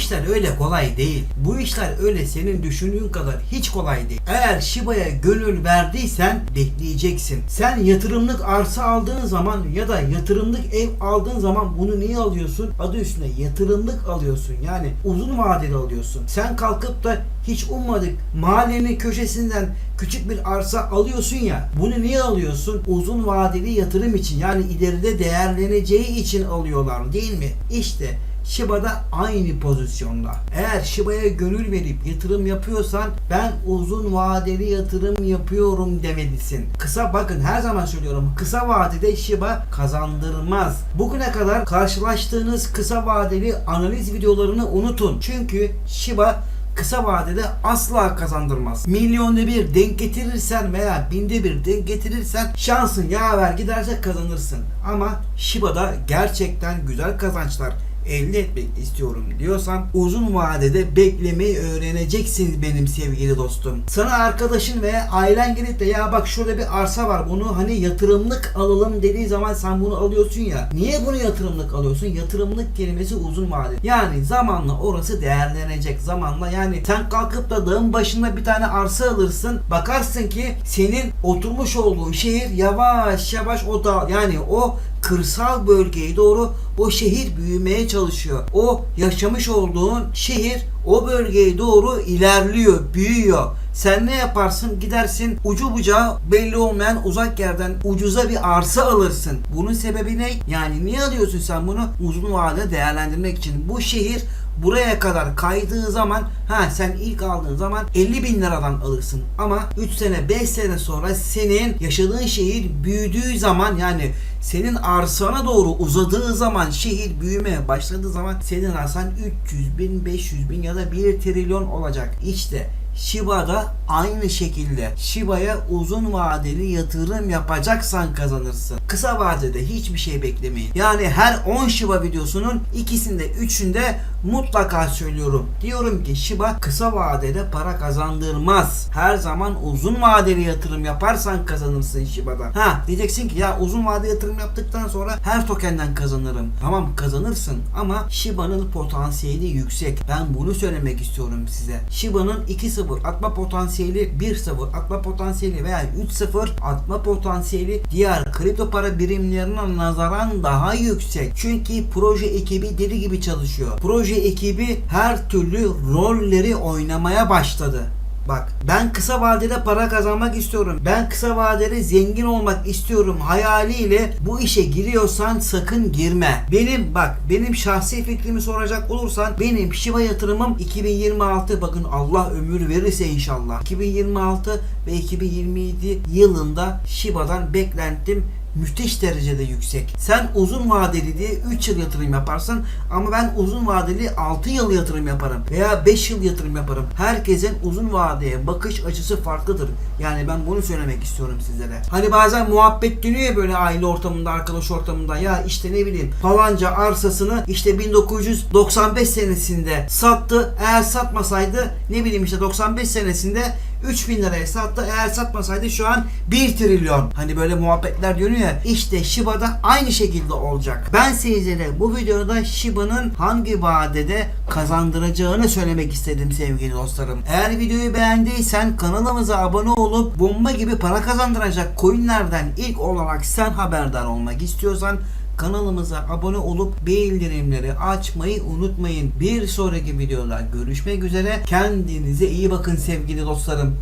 işler öyle kolay değil. Bu işler öyle senin düşündüğün kadar hiç kolay değil. Eğer Shiba'ya gönül verdiysen bekleyeceksin. Sen yatırımlık arsa aldığın zaman ya da yatırımlık ev aldığın zaman bunu niye alıyorsun? Adı üstünde yatırımlık alıyorsun. Yani uzun vadeli alıyorsun. Sen kalkıp da hiç ummadık mahallenin köşesinden küçük bir arsa alıyorsun ya. Bunu niye alıyorsun? Uzun vadeli yatırım için yani ileride değerleneceği için alıyorlar değil mi? İşte Shiba'da aynı pozisyonda. Eğer Shiba'ya gönül verip yatırım yapıyorsan ben uzun vadeli yatırım yapıyorum demelisin. Kısa bakın her zaman söylüyorum kısa vadede Shiba kazandırmaz. Bugüne kadar karşılaştığınız kısa vadeli analiz videolarını unutun. Çünkü Shiba kısa vadede asla kazandırmaz. Milyonda bir denk getirirsen veya binde bir denk getirirsen şansın yaver giderse kazanırsın. Ama Shiba'da gerçekten güzel kazançlar elde etmek istiyorum diyorsan uzun vadede beklemeyi öğreneceksin benim sevgili dostum. Sana arkadaşın veya ailen gelip de ya bak şurada bir arsa var bunu hani yatırımlık alalım dediği zaman sen bunu alıyorsun ya. Niye bunu yatırımlık alıyorsun? Yatırımlık kelimesi uzun vade. Yani zamanla orası değerlenecek zamanla yani sen kalkıp da dağın başında bir tane arsa alırsın bakarsın ki senin oturmuş olduğun şehir yavaş yavaş o da yani o kırsal bölgeye doğru o şehir büyümeye çalışıyor. O yaşamış olduğun şehir o bölgeye doğru ilerliyor, büyüyor. Sen ne yaparsın? Gidersin ucu bucağı belli olmayan uzak yerden ucuza bir arsa alırsın. Bunun sebebi ne? Yani niye alıyorsun sen bunu? Uzun vadede değerlendirmek için. Bu şehir buraya kadar kaydığı zaman ha sen ilk aldığın zaman 50 bin liradan alırsın ama 3 sene 5 sene sonra senin yaşadığın şehir büyüdüğü zaman yani senin arsana doğru uzadığı zaman şehir büyümeye başladığı zaman senin arsan 300 bin 500 bin ya da 1 trilyon olacak. İşte Shiba'da aynı şekilde Shiba'ya uzun vadeli yatırım yapacaksan kazanırsın. Kısa vadede hiçbir şey beklemeyin. Yani her 10 Shiba videosunun ikisinde üçünde mutlaka söylüyorum. Diyorum ki Shiba kısa vadede para kazandırmaz. Her zaman uzun vadeli yatırım yaparsan kazanırsın Shiba'da. Ha diyeceksin ki ya uzun vadeli yatırım yaptıktan sonra her tokenden kazanırım. Tamam kazanırsın ama Shiba'nın potansiyeli yüksek. Ben bunu söylemek istiyorum size. Shiba'nın 2-0 atma potansiyeli 1-0 atma potansiyeli veya 3-0 atma potansiyeli diğer kripto para birimlerine nazaran daha yüksek. Çünkü proje ekibi deli gibi çalışıyor. Proje ekibi her türlü rolleri oynamaya başladı. Bak ben kısa vadede para kazanmak istiyorum. Ben kısa vadede zengin olmak istiyorum hayaliyle bu işe giriyorsan sakın girme. Benim bak benim şahsi fikrimi soracak olursan benim Shiba yatırımım 2026 bakın Allah ömür verirse inşallah. 2026 ve 2027 yılında Shiba'dan beklentim müthiş derecede yüksek. Sen uzun vadeli diye 3 yıl yatırım yaparsın ama ben uzun vadeli 6 yıl yatırım yaparım veya 5 yıl yatırım yaparım. Herkesin uzun vadeye bakış açısı farklıdır. Yani ben bunu söylemek istiyorum sizlere. Hani bazen muhabbet dönüyor ya böyle aile ortamında, arkadaş ortamında ya işte ne bileyim falanca arsasını işte 1995 senesinde sattı. Eğer satmasaydı ne bileyim işte 95 senesinde 3000 liraya sattı. Eğer satmasaydı şu an 1 trilyon. Hani böyle muhabbetler dönüyor ya. İşte Shiba'da aynı şekilde olacak. Ben sizlere bu videoda Shiba'nın hangi vadede kazandıracağını söylemek istedim sevgili dostlarım. Eğer videoyu beğendiysen kanalımıza abone olup bomba gibi para kazandıracak coinlerden ilk olarak sen haberdar olmak istiyorsan kanalımıza abone olup bildirimleri açmayı unutmayın. Bir sonraki videoda görüşmek üzere. Kendinize iyi bakın sevgili dostlarım.